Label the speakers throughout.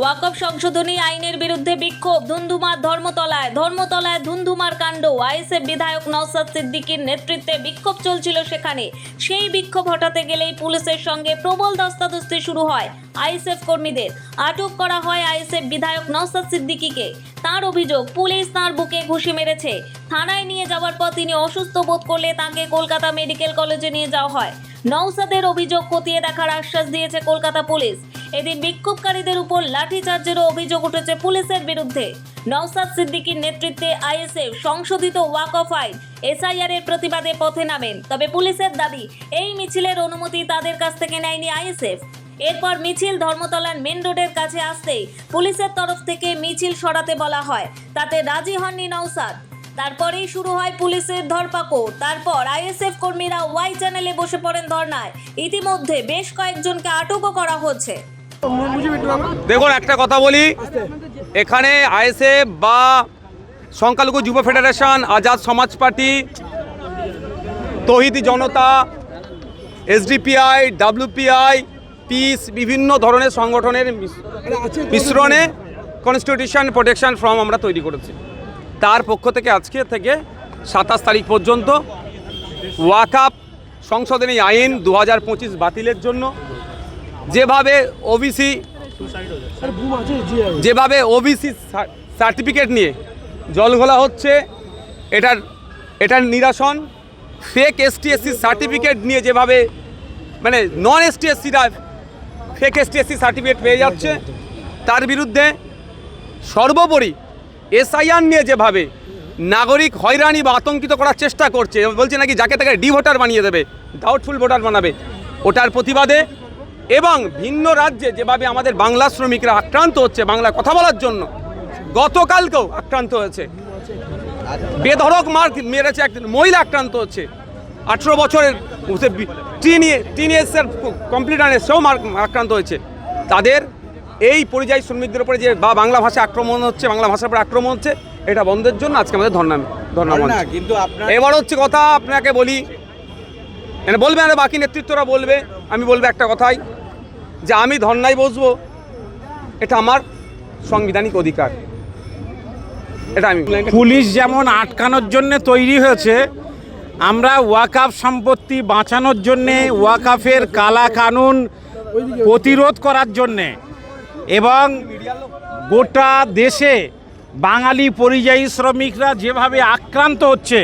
Speaker 1: ওয়াকফ সংশোধনী আইনের বিরুদ্ধে বিক্ষোভ, ধুন্ধুমার ধর্মতলায় ধর্মতলায় ধুন্ধুমার কাণ্ড, আইএসএফ বিধায়ক নওসাদ সিদ্দিকীর নেতৃত্বে বিক্ষোভ চলছিল সেখানে। সেই বিক্ষোভ হটাতে গেলেই পুলিশের সঙ্গে প্রবল ধস্তাধস্তি শুরু হয় আইএসএফ কর্মীদের। আটক করা হয় আইএসএফ বিধায়ক নওসাদ সিদ্দিকীকে। তার অভিযোগ, পুলিশ তার বুকে ঘুষি মেরেছে। থানায় নিয়ে যাওয়ার পর তিনি অসুস্থ বোধ করলে তাকে কলকাতা মেডিকেল কলেজে নিয়ে যাওয়া হয়। নওসাদের অভিযোগ খতিয়ে দেখার আশ্বাস দিয়েছে কলকাতা পুলিশ। এদিন বিক্ষোভকারীদের উপর লাঠিচার্জেরও অভিযোগ উঠেছে পুলিশের বিরুদ্ধে। নওসাদ সিদ্দিকীর নেতৃত্বে আইএসএফ সংশোধিত ওয়াক অফ আইন, এসআইআর এর প্রতিবাদে পথে নামেন। তবে পুলিশের দাবি, এই মিছিলের অনুমতি তাদের কাছ থেকে নেয়নি আইএসএফ। এরপর মিছিল ধর্মতলার মেন রোডের কাছে আসতেই পুলিশের তরফ থেকে মিছিল সরাতে বলা হয়। তাতে রাজি হননি নওসাদ তারপরেই শুরু হয় পুলিশের ধরপাকড়। তারপর আইএসএফ কর্মীরা ওয়াই চ্যানেলে বসে পড়েন ধর্নায়। ইতিমধ্যে বেশ কয়েকজনকে আটকও করা হচ্ছে।
Speaker 2: দেখুন, একটা কথা বলি। এখানে আইএসএফ বা সংখ্যালঘু যুব federation, Azad Samaj party, Tauhidi Janata, SDPI, WPI, peace, বিভিন্ন ধরনের সংগঠনের মিশ্রণে কনস্টিটিউশন প্রোটেকশন ফর্ম আমরা তৈরি করেছি। তার পক্ষ থেকে আজকে থেকে সাতাশ তারিখ পর্যন্ত ওয়াকাপ সংশোধনী আইন দু হাজার পঁচিশ বাতিলের জন্য যেভাবে ওবিসি যেভাবে ওবিসি সার্টিফিকেট নিয়ে জলঘোলা হচ্ছে, এটার এটার নিরাসন ফেক এসটি এসসি সার্টিফিকেট নিয়ে যেভাবে মানে নন এসটি এসসিরা ফেক এসটি এসসি সার্টিফিকেট পেয়ে যাচ্ছে, তার বিরুদ্ধে সর্বোপরি এসআইআর নিয়ে যেভাবে নাগরিক হয়রানি বা আতঙ্কিত করার চেষ্টা করছে, বলছে নাকি যাকে তাকে ডি ভোটার বানিয়ে দেবে ডাউটফুল ভোটার বানাবে, ওটার প্রতিবাদে এবং ভিন্ন রাজ্যে যেভাবে আমাদের বাংলা শ্রমিকরা আক্রান্ত হচ্ছে বাংলা কথা বলার জন্য গতকালকেও আক্রান্ত হয়েছে। বেধড়ক মার মেরেছে একজন মহিলা আক্রান্ত হচ্ছে। আঠেরো বছরের টিন টিন এসের কমপ্লিট আনে সেও মার আক্রান্ত হয়েছে। তাদের এই পরিযায়ী শ্রমিকদের উপরে যে বা বাংলা ভাষা আক্রমণ হচ্ছে বাংলা ভাষার উপর আক্রমণ হচ্ছে এটা বন্ধের জন্য আজকে আমাদের ধর্ণা ধর্ণা
Speaker 3: কিন্তু
Speaker 2: এবার হচ্ছে কথা আপনাকে বলি। মানে বলবে আর বাকি নেতৃত্বরা বলবে আমি বলব একটা কথাই। যে আমি ধর্নায় বসবো, এটা আমার সাংবিধানিক অধিকার। এটা আমি
Speaker 4: পুলিশ যেমন আটকানোর জন্য তৈরি হয়েছে, আমরা ওয়াকাফ সম্পত্তি বাঁচানোর জন্যে, ওয়াকাফের কালা কানুন প্রতিরোধ করার জন্যে এবং গোটা দেশে বাঙালি পরিযায়ী শ্রমিকরা যেভাবে আক্রান্ত হচ্ছে,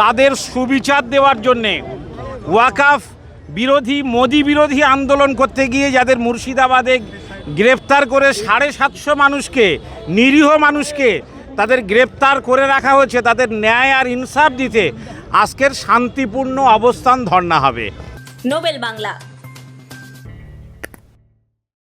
Speaker 4: তাদের সুবিচার দেওয়ার জন্যে ওয়াকাফ বিরোধী, মোদি বিরোধী আন্দোলন করতে গিয়ে যাদের মুর্শিদাবাদে গ্রেফতার করে সাড়ে সাতশো মানুষকে, নিরীহ মানুষকে তাদের গ্রেপ্তার করে রাখা হয়েছে, তাদের ন্যায় আর ইনসাফ দিতে আজকের শান্তিপূর্ণ অবস্থান ধর্ণা হবে।
Speaker 1: নোবেল বাংলা।